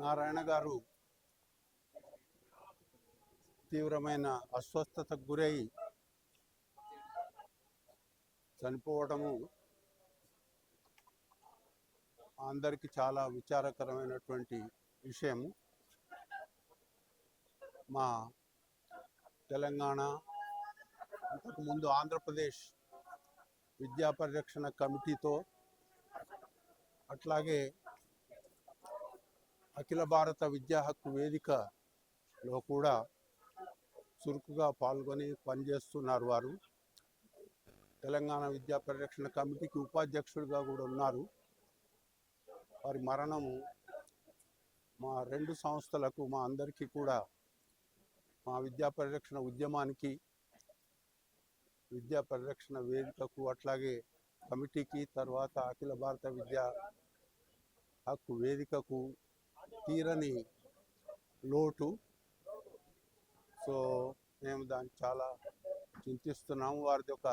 నారాయణ గారు తీవ్రమైన అస్వస్థతకు గురై చనిపోవడము అందరికీ చాలా విచారకరమైనటువంటి విషయము. మా తెలంగాణ ఇంతకుముందు ఆంధ్రప్రదేశ్ విద్యా పరిరక్షణ కమిటీతో అట్లాగే అఖిల భారత విద్యా హక్కు వేదికలో కూడా చురుకుగా పాల్గొని పనిచేస్తున్నారు వారు. తెలంగాణ విద్యా పరిరక్షణ కమిటీకి ఉపాధ్యక్షుడిగా కూడా ఉన్నారు. వారి మరణము మా రెండు సంస్థలకు మా అందరికీ కూడా మా విద్యా పరిరక్షణ ఉద్యమానికి విద్యా పరిరక్షణ వేదికకు అట్లాగే కమిటీకి తర్వాత అఖిల భారత విద్యా హక్కు వేదికకు తీరని లోటు. సో మేము దాన్ని చాలా చింతిస్తున్నాము. వారిది ఒక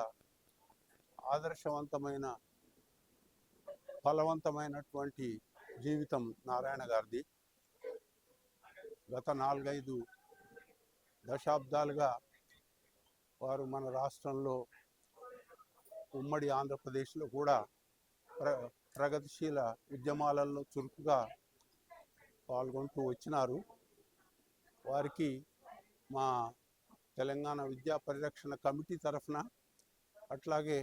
ఆదర్శవంతమైన ఫలవంతమైనటువంటి జీవితం నారాయణ గారిది. గత నాలుగైదు దశాబ్దాలుగా వారు మన రాష్ట్రంలో ఉమ్మడి ఆంధ్రప్రదేశ్లో కూడా ప్ర ప్రగతిశీల ఉద్యమాలలో చురుకుగా పాల్గొంటూ వచ్చినారు. వారికి మా తెలంగాణ విద్యా పరిరక్షణ కమిటీ తరఫున అట్లాగే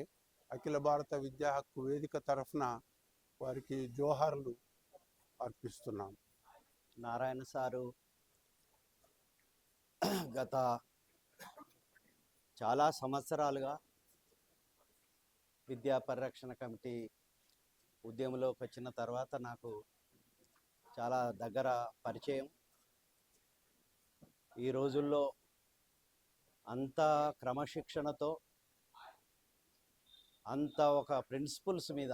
అఖిల భారత విద్యా హక్కు వేదిక తరఫున వారికి జోహార్లు అర్పిస్తున్నాం. నారాయణ సారు గత చాలా సంవత్సరాలుగా విద్యా పరిరక్షణ కమిటీ ఉద్యమంలోకి వచ్చిన తర్వాత నాకు చాలా దగ్గర పరిచయం. ఈ రోజుల్లో అంత క్రమశిక్షణతో అంత ఒక ప్రిన్సిపల్స్ మీద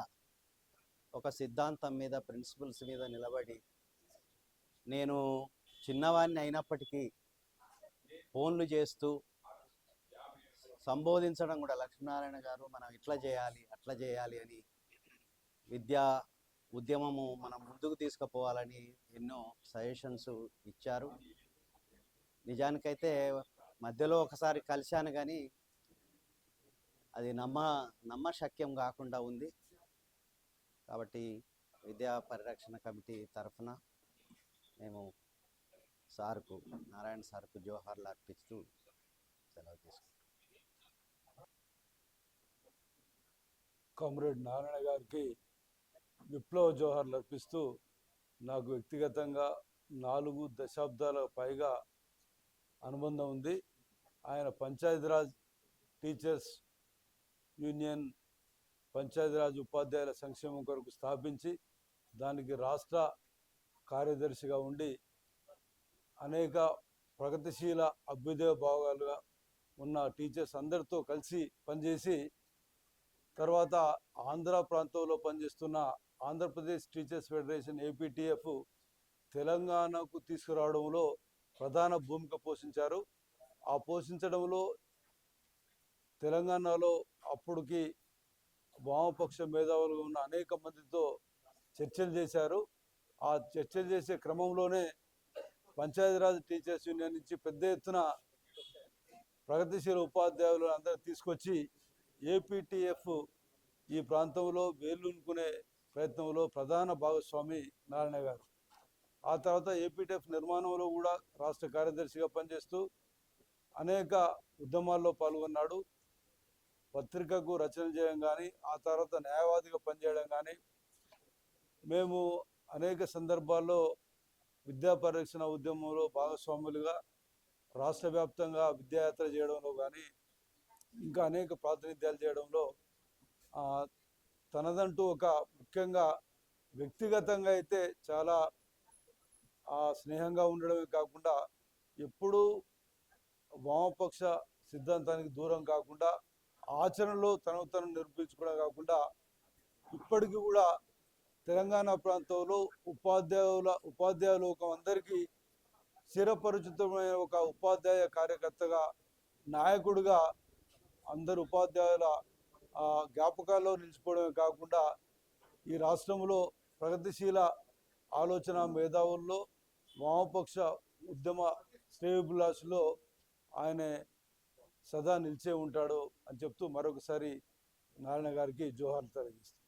ఒక సిద్ధాంతం మీద ప్రిన్సిపల్స్ మీద నిలబడి నేను చిన్నవాడిని అయినప్పటికీ ఫోన్లు చేస్తూ సంబోధించడం కూడా లక్ష్మీనారాయణ గారు మనం ఇట్లా చేయాలి అట్లా చేయాలి అని విద్యా ఉద్యమము మనం ముందుకు తీసుకుపోవాలని ఎన్నో సజెషన్స్ ఇచ్చారు. నిజానికైతే మధ్యలో ఒకసారి కలిశాను కానీ అది నమ్మ నమ్మశక్యం కాకుండా ఉంది. కాబట్టి విద్యా పరిరక్షణ కమిటీ తరఫున మేము సార్కు నారాయణ సార్కు జోహార్లు అర్పిస్తూ సెలవు తీసుకుంటాం కామ్రేడ్ నారాయణ గారికి విప్లవ జోహర్ అర్పిస్తూ నాకు వ్యక్తిగతంగా నాలుగు దశాబ్దాల పైగా అనుబంధం ఉంది. ఆయన పంచాయతీరాజ్ టీచర్స్ యూనియన్ పంచాయతీరాజ్ ఉపాధ్యాయుల సంక్షేమం కొరకు స్థాపించి దానికి రాష్ట్ర కార్యదర్శిగా ఉండి అనేక ప్రగతిశీల అభ్యుదయ భాగాలుగా ఉన్న టీచర్స్ అందరితో కలిసి పనిచేసి తర్వాత ఆంధ్ర ప్రాంతంలో పనిచేస్తున్న ఆంధ్రప్రదేశ్ టీచర్స్ ఫెడరేషన్ ఏపీటీఎఫ్ తెలంగాణకు తీసుకురావడంలో ప్రధాన భూమిక పోషించారు. ఆ పోషించడంలో తెలంగాణలో అప్పుడుకి వామపక్ష మేధావులుగా ఉన్న అనేక మందితో చర్చలు చేశారు. ఆ చర్చలు చేసే క్రమంలోనే పంచాయతీరాజ్ టీచర్స్ యూనియన్ నుంచి పెద్ద ఎత్తున ప్రగతిశీల ఉపాధ్యాయులు అందరూ తీసుకొచ్చి ఏపీటీఎఫ్ ఈ ప్రాంతంలో వేలునుకునే ప్రయత్నంలో ప్రధాన భాగస్వామి నారాయణ గారు. ఆ తర్వాత ఏపీటీఎఫ్ నిర్మాణంలో కూడా రాష్ట్ర కార్యదర్శిగా పనిచేస్తూ అనేక ఉద్యమాల్లో పాల్గొన్నాడు. పత్రికకు రచన చేయడం కానీ ఆ తర్వాత న్యాయవాదిగా పనిచేయడం కానీ మేము అనేక సందర్భాల్లో విద్యా పరిరక్షణ ఉద్యమంలో భాగస్వాములుగా రాష్ట్ర వ్యాప్తంగా విద్యాయాత్ర చేయడంలో కానీ ఇంకా అనేక ప్రాతినిధ్యాలు చేయడంలో తనదంటూ ఒక ముఖ్యంగా వ్యక్తిగతంగా అయితే చాలా ఆ, స్నేహంగా ఉండడమే కాకుండా ఎప్పుడూ వామపక్ష సిద్ధాంతానికి దూరం కాకుండా ఆచరణలో తనకు తను నిరూపించుకోవడం కాకుండా ఇప్పటికీ కూడా తెలంగాణ ప్రాంతంలో ఉపాధ్యాయుల ఉపాధ్యాయ లోకం అందరికీ స్థిరపరిచితమైన ఒక ఉపాధ్యాయ కార్యకర్తగా నాయకుడిగా అందరు ఉపాధ్యాయుల జ్ఞాపకాల్లో నిలిచిపోవడమే కాకుండా ఈ రాష్ట్రంలో ప్రగతిశీల ఆలోచన మేధావుల్లో వామపక్ష ఉద్యమ శ్రేయభిలాషులో ఆయన సదా నిలిచే ఉంటాడు అని చెప్తూ మరొకసారి నారాయణ గారికి జోహార్ తెలియజేస్తాను